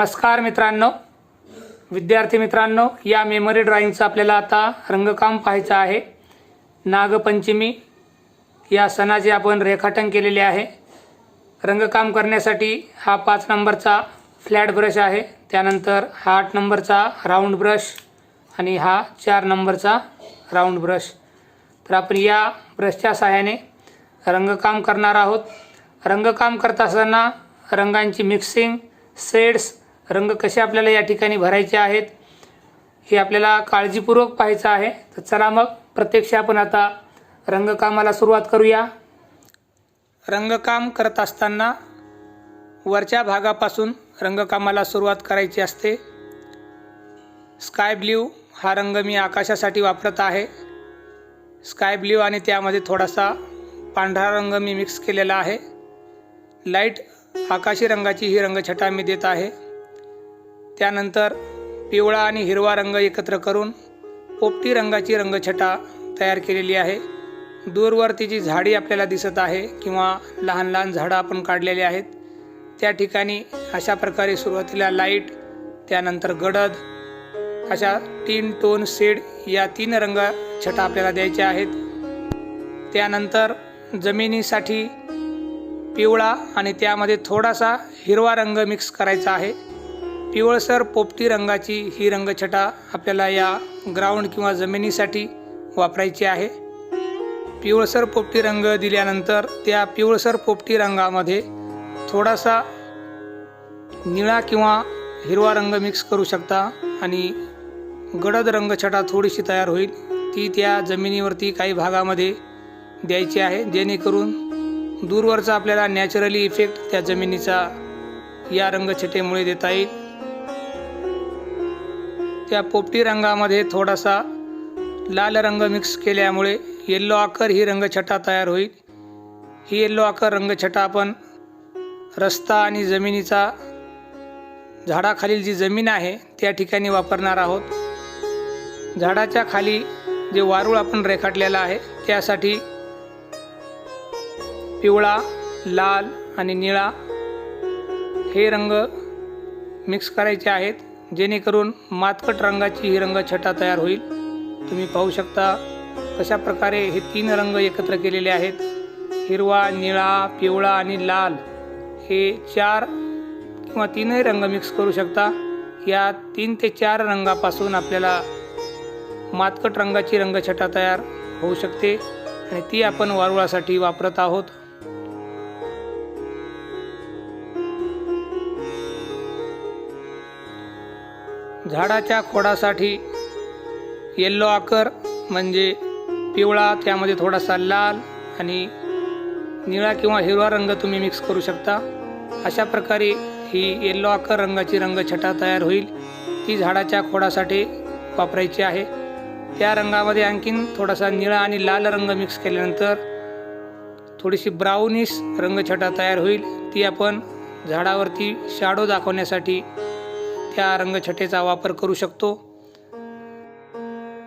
नमस्कार मित्रांनो. विद्यार्थी मित्रांनो या मेमरी ड्रॉइंगचं आपल्याला आता रंगकाम पाहायचं आहे. नागपंचमी या सणाचे आपण रेखाटन केलेले आहे. रंगकाम करण्यासाठी हा पाच नंबरचा फ्लॅट ब्रश आहे. त्यानंतर हा आठ नंबरचा राऊंड ब्रश आणि हा चार नंबरचा राऊंड ब्रश तर आपण या ब्रशच्या सहाय्याने रंगकाम करणार आहोत. रंगकाम करत असताना रंगांची मिक्सिंग सेड्स रंग कसे आपल्याला या ठिकाणी भरायचे आहेत हे आपल्याला काळजीपूर्वक पाहायचं आहे. तर चला मग प्रत्यक्ष आपण आता रंगकामाला सुरुवात करूया. रंगकाम करत असताना वरच्या भागापासून रंगकामाला सुरुवात करायची असते. स्काय ब्ल्यू हा रंग मी आकाशासाठी वापरत आहे. स्काय ब्ल्यू आणि त्यामध्ये थोडासा पांढरा रंग मी मिक्स केलेला आहे. लाइट आकाशी रंगाची ही रंगछटा मी देत आहे. त्यानंतर पिवळा आणि हिरवा रंग एकत्र करून पोपटी रंगाची रंगछटा तयार केलेली आहे. दूरवर तिची झाडी आपल्याला दिसत आहे किंवा लहान लहान झाडं आपण काढलेली आहेत त्या ठिकाणी अशा प्रकारे सुरुवातीला लाइट त्यानंतर गडद अशा तीन टोन शेड या तीन रंग छटा आपल्याला द्यायच्या आहेत. त्यानंतर जमिनीसाठी पिवळा आणि त्यामध्ये थोडासा हिरवा रंग मिक्स करायचा आहे. पिवळसर पोपटी रंगाची ही रंगछटा आपल्याला या ग्राउंड किंवा जमिनीसाठी वापरायची आहे. पिवळसर पोपटी रंग दिल्यानंतर त्या पिवळसर पोपटी रंगामध्ये थोडासा निळा किंवा हिरवा रंग मिक्स करू शकता आणि गडद रंगछटा थोडीशी तयार होईल. ती त्या जमिनीवरती काही भागामध्ये द्यायची आहे जेणेकरून दूरवरचा आपल्याला नॅचरली इफेक्ट त्या जमिनीचा या रंगछटेमुळे देता येईल. त्या पोपटी रंगामध्ये थोडासा लाल रंग मिक्स केल्यामुळे येल्लो आकर ही रंगछटा तयार होईल. ही येल्लो आकर रंगछटा आपण रस्ता आणि जमिनीचा झाडाखालील जी जमीन आहे त्या ठिकाणी वापरणार आहोत. झाडाच्या खाली जे वारूळ आपण रेखाटलेलं आहे त्यासाठी पिवळा लाल आणि निळा हे रंग मिक्स करायचे आहेत. जेणेकरून मातकट रंगाची ही रंगछटा तयार होईल. तुम्ही पाहू शकता कशा प्रकारे हे तीन रंग एकत्र केलेले आहेत. हिरवा निळा पिवळा आणि लाल हे चार किंवा तीनही रंग मिक्स करू शकता. या तीन ते चार रंगापासून आपल्याला मातकट रंगाची रंगछटा तयार होऊ शकते आणि ती आपण वारुळासाठी वापरत आहोत. झाडाच्या खोडासाठी येल्लो आकर म्हणजे पिवळा त्यामध्ये थोडासा लाल आणि निळा किंवा हिरवा रंग तुम्ही मिक्स करू शकता. अशा प्रकारे ही येल्लो आकर रंगाची रंगछटा तयार होईल. ती झाडाच्या खोडासाठी वापरायची आहे. त्या रंगामध्ये आणखीन थोडासा निळा आणि लाल रंग मिक्स केल्यानंतर थोडीशी ब्राउनिश रंगछटा तयार होईल. ती आपण झाडावरती शाडो दाखवण्यासाठी त्या रंगछटेचा वापर करू शकतो.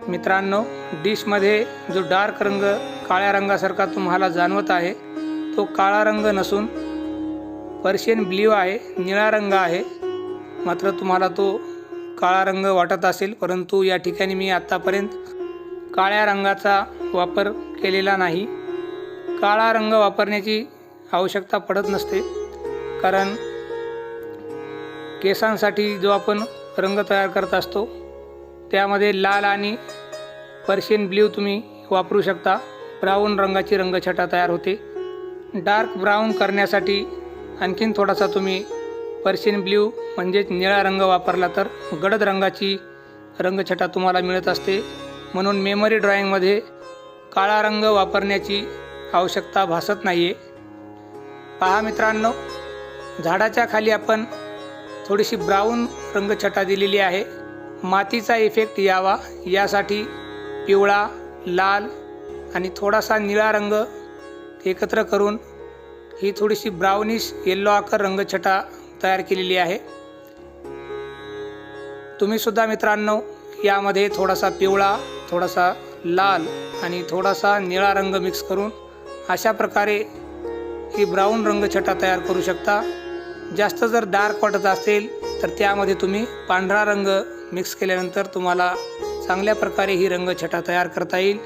मित्रांनो डिशमध्ये जो डार्क रंग काळ्या रंगासारखा तुम्हाला जाणवत आहे तो काळा रंग नसून पर्शियन ब्ल्यू आहे निळा रंग आहे. मात्र तुम्हाला तो काळा रंग वाटत असेल परंतु या ठिकाणी मी आत्तापर्यंत काळ्या रंगाचा वापर केलेला नाही. काळा रंग वापरण्याची आवश्यकता पडत नसते कारण केसांसाठी जो आपण रंग तयार करत असतो त्यामध्ये लाल आणि पर्शियन ब्ल्यू तुम्ही वापरू शकता. ब्राऊन रंगाची रंगछटा तयार होते. डार्क ब्राऊन करण्यासाठी आणखीन थोडासा तुम्ही पर्शियन ब्ल्यू म्हणजेच निळा रंग वापरला तर गडद रंगाची रंगछटा तुम्हाला मिळत असते. म्हणून मेमरी ड्रॉइंगमध्ये काळा रंग वापरण्याची आवश्यकता भासत नाही आहे पहा मित्रांनो झाडाच्या खाली आपण थोडीशी ब्राऊन रंगछटा दिलेली आहे. मातीचा इफेक्ट यावा यासाठी पिवळा लाल आणि थोडासा निळा रंग एकत्र करून ही थोडीशी ब्राउनिश येल्लो आकर रंगछटा तयार केलेली आहे. तुम्हीसुद्धा मित्रांनो यामध्ये थोडासा पिवळा थोडासा लाल आणि थोडासा निळा रंग मिक्स करून अशा प्रकारे ही ब्राऊन रंगछटा तयार करू शकता. जास्त जर डार्क वाटत असेल तर त्यामध्ये तुम्ही पांढरा रंग मिक्स केल्यानंतर तुम्हाला चांगल्या प्रकारे ही रंगछटा तयार करता येईल.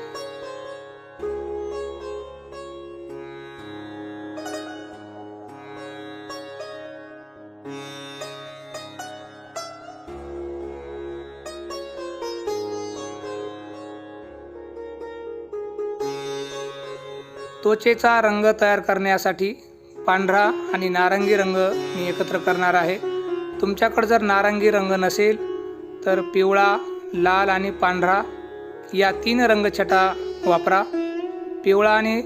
त्वचेचा रंग तयार करण्यासाठी पांढरा आणि नारंगी रंग मी एकत्र करणार आहे. तुमच्याकडे जर नारंगी रंग नसेल तर पिवळा लाल आणि पांढरा या तीन रंगछटा वापरा. पिवळा आणि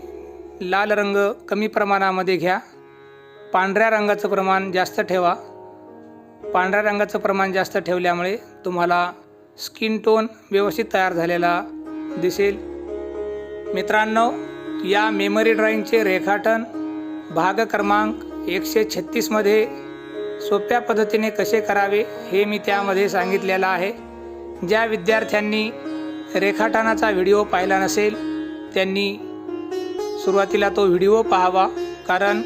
लाल रंग कमी प्रमाणामध्ये घ्या. पांढऱ्या रंगाचं प्रमाण जास्त ठेवा. पांढऱ्या रंगाचं प्रमाण जास्त ठेवल्यामुळे तुम्हाला स्किन टोन व्यवस्थित तयार झालेला दिसेल. मित्रांनो या मेमरी ड्रॉईंगचे रेखाटन भाग क्रमांक एकशे छत्तीसमध्ये सोप्या पद्धतीने कसे करावे हे मी त्यामध्ये सांगितलेलं आहे. ज्या विद्यार्थ्यांनी रेखाटनाचा व्हिडिओ पाहिला नसेल त्यांनी सुरुवातीला तो व्हिडिओ पाहावा कारण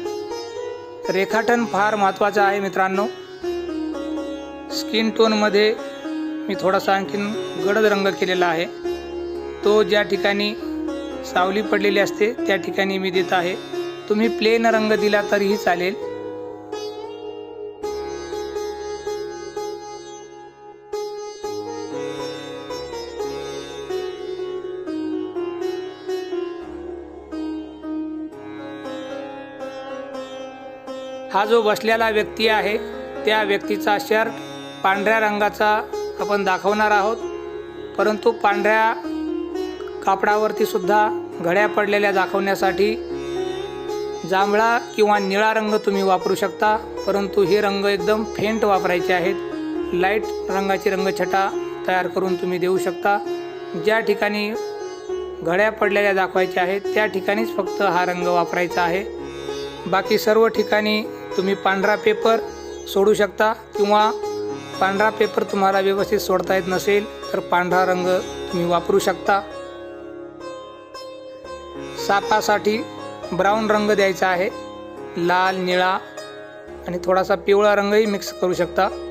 रेखाटन फार महत्त्वाचं आहे मित्रांनो. स्किन टोनमध्ये मी थोडासा आणखीन गडद रंग केलेला आहे. तो ज्या ठिकाणी सावली पडलेली असते त्या ठिकाणी मी देत आहे. तुम्ही प्लेन रंग दिला तरीही चालेल. हा जो बसलेला व्यक्ती आहे त्या व्यक्तीचा शर्ट पांढऱ्या रंगाचा आपण दाखवणार आहोत. परंतु पांढऱ्या कापडावरती सुद्धा घड्या पडलेल्या दाखवण्यासाठी जांभळा किंवा निळा रंग तुम्ही वापरू शकता परंतु हे रंग एकदम फेंट वापरायचे आहेत. लाइट रंगाची रंगछटा तयार करून तुम्ही देऊ शकता. ज्या ठिकाणी घड्या पडलेल्या दाखवायच्या आहेत त्या ठिकाणीच फक्त हा रंग वापरायचा आहे. बाकी सर्व ठिकाणी तुम्ही पांढरा पेपर सोडू शकता किंवा पांढरा पेपर तुम्हाला व्यवस्थित सोडता येत नसेल तर पांढरा रंग तुम्ही वापरू शकता. सापासाठी ब्राऊन रंग द्यायचा आहे. लाल निळा आणि थोडासा पिवळा रंगही मिक्स करू शकता.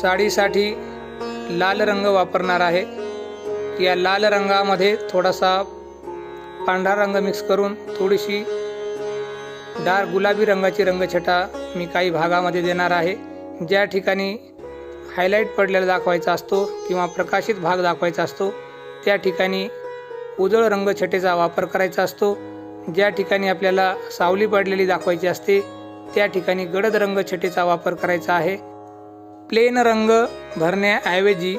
साडीसाठी लाल रंग वापरणार आहे. या लाल रंगामध्ये थोडासा पांढरा रंग मिक्स करून थोडीशी डार्क गुलाबी रंगाची रंगछटा मी काही भागामध्ये देणार आहे. ज्या ठिकाणी हायलाईट पडलेला दाखवायचा असतो किंवा प्रकाशित भाग दाखवायचा असतो त्या ठिकाणी उजळ रंगछटेचा वापर करायचा असतो. ज्या ठिकाणी आपल्याला सावली पडलेली दाखवायची असते त्या ठिकाणी गडद रंगछटेचा वापर करायचा आहे. प्लेन रंग भरण्याऐवजी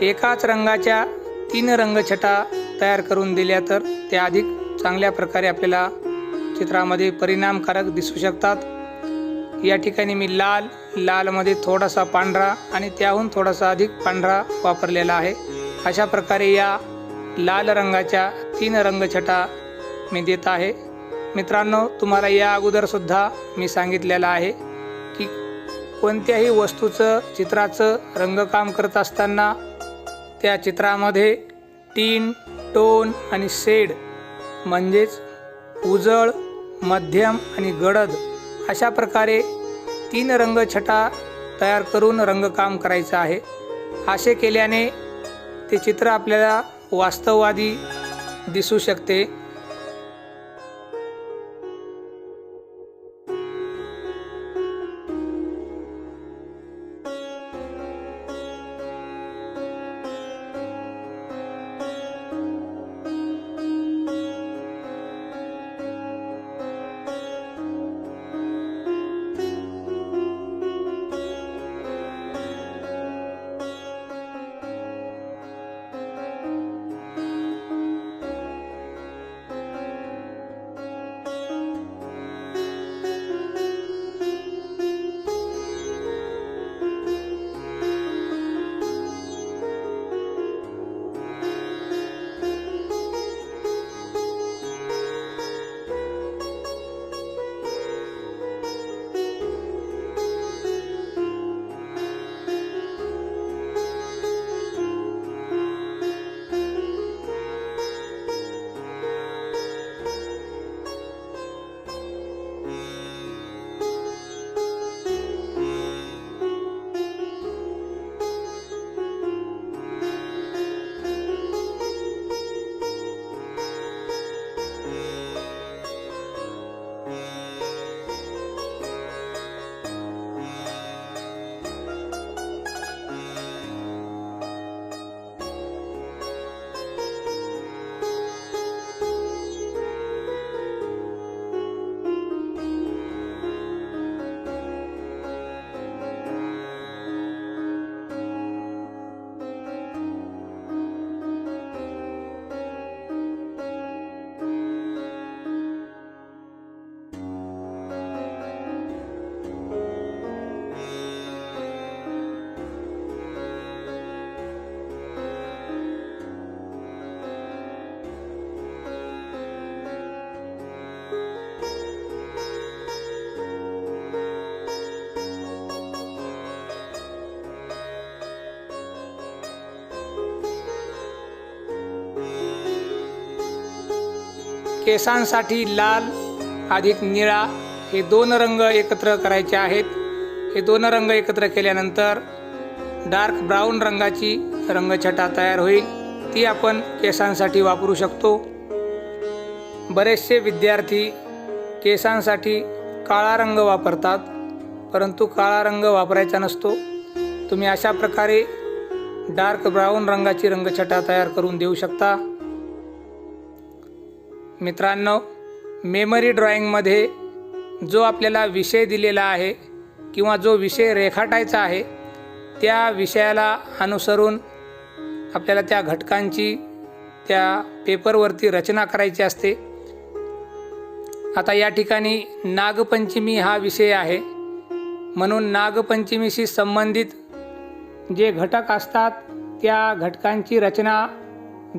एकाच रंगाच्या तीन रंगछटा तयार करून दिल्या तर त्या अधिक चांगल्या प्रकारे आपल्याला चित्रामध्ये परिणामकारक दिसू शकतात. या ठिकाणी मी लाल लालमध्ये थोडासा पांढरा आणि त्याहून थोडासा अधिक पांढरा वापरलेला आहे. अशा प्रकारे या लाल रंगाच्या तीन रंगछटा मी देत आहे. मित्रांनो तुम्हाला या अगोदरसुद्धा मी सांगितलेलं आहे. कोणत्याही वस्तूचं चित्राचं रंगकाम करत असताना त्या चित्रामध्ये टीन टोन आणि शेड म्हणजेच उजळ मध्यम आणि गडद अशा प्रकारे तीन रंगछटा तयार करून रंगकाम करायचं आहे. असे केल्याने ते चित्र आपल्याला वास्तववादी दिसू शकते. केसांसाठी लाल अधिक निळा हे दोन रंग एकत्र करायचे आहेत. हे दोन रंग एकत्र केल्यानंतर डार्क ब्राऊन रंगाची रंगछटा तयार होईल. ती आपण केसांसाठी वापरू शकतो. बरेचसे विद्यार्थी केसांसाठी काळा रंग वापरतात परंतु काळा रंग वापरायचा नसतो. तुम्ही अशा प्रकारे डार्क ब्राऊन रंगाची रंगछटा तयार करून देऊ शकता. मित्रांनो मेमरी ड्रॉइंगमध्ये जो आपल्याला विषय दिलेला आहे किंवा जो विषय रेखाटायचा आहे त्या विषयाला अनुसरून आपल्याला त्या घटकांची त्या पेपरवरती रचना करायची असते. आता या ठिकाणी नागपंचमी हा विषय आहे. म्हणून नागपंचमीशी संबंधित जे घटक असतात त्या घटकांची रचना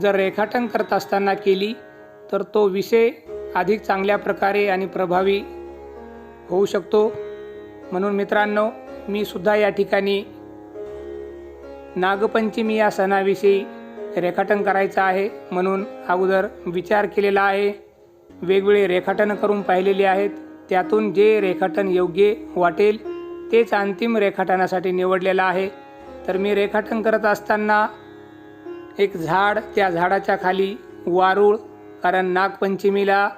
जर रेखाटन करत असताना केली तर तो विषय अधिक चांगल्या प्रकारे आणि प्रभावी होऊ शकतो. म्हणून मित्रांनो मी सुद्धा या ठिकाणी नागपंचमी या सणाविषयी रेखाटन करायचं आहे. म्हणून अगोदर विचार केलेला आहे. वेगवेगळे रेखाटन करून पाहिलेले आहेत. त्यातून जे रेखाटन योग्य वाटेल तेच अंतिम रेखाटनासाठी निवडलेलं आहे. तर मी रेखाटन करत असताना एक झाड त्या झाडाच्या खाली वारूळ कारण नागपंचमीला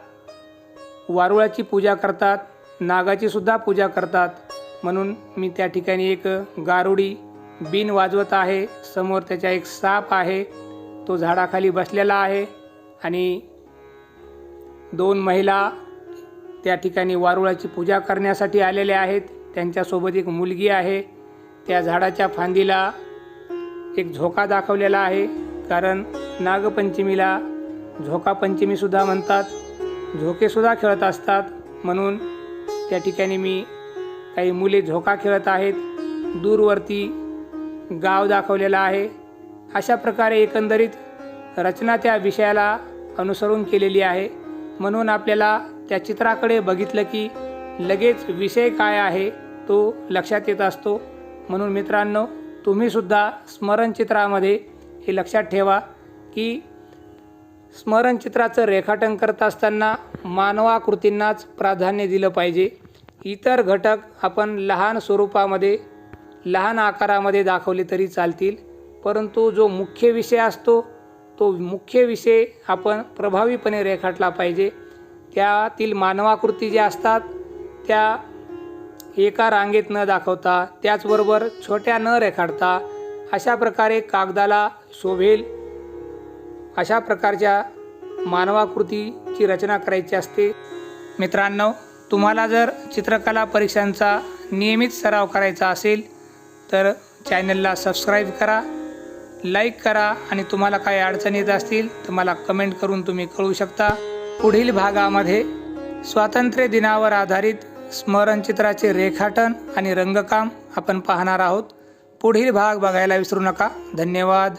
वारुळाची पूजा करतात नागाची सुद्धा पूजा करतात. म्हणून मी त्या ठिकाणी एक गारुडी बिन वाजवत आहे. समोर त्याच्या एक साप आहे. तो झाडाखाली बसलेला आहे. आणि दोन महिला त्या ठिकाणी वारुळाची पूजा करण्यासाठी आलेल्या आहेत. त्यांच्यासोबत एक मुलगी आहे. त्या झाडाच्या फांदीला एक झोका दाखवलेला आहे. कारण नागपंचमीला झोका पंचमीसुद्धा म्हणतात. झोकेसुद्धा खेळत असतात. म्हणून त्या ठिकाणी मी काही मुले झोका खेळत आहेत. दूरवरती गाव दाखवलेला आहे. अशा प्रकारे एकंदरीत रचना त्या विषयाला अनुसरून केलेली आहे. म्हणून आपल्याला त्या चित्राकडे बघितलं की लगेच विषय काय आहे तो लक्षात येत असतो. म्हणून मित्रांनो तुम्हीसुद्धा स्मरणचित्रामध्ये हे लक्षात ठेवा की स्मरणचित्राचं रेखाटन करत असताना मानवाकृतींनाच प्राधान्य दिलं पाहिजे. इतर घटक आपण लहान स्वरूपामध्ये लहान आकारामध्ये दाखवले तरी चालतील. परंतु जो मुख्य विषय असतो तो मुख्य विषय आपण प्रभावीपणे रेखाटला पाहिजे. त्यातील मानवाकृती ज्या असतात त्या एका रांगेत न दाखवता त्याचबरोबर छोट्या न रेखाटता अशा प्रकारे कागदाला शोभेल. अशा प्रकारच्या मानवाकृतीची रचना करायची असते. मित्रांनो तुम्हाला जर चित्रकला परीक्षांचा नियमित सराव करायचा असेल तर चॅनलला सबस्क्राईब करा लाईक करा आणि तुम्हाला काही अडचणी येत असतील तर मला कमेंट करून तुम्ही कळू शकता. पुढील भागामध्ये स्वातंत्र्य दिनावर आधारित स्मरणचित्राचे रेखाटन आणि रंगकाम आपण पाहणार आहोत. पुढील भाग बघायला विसरू नका. धन्यवाद.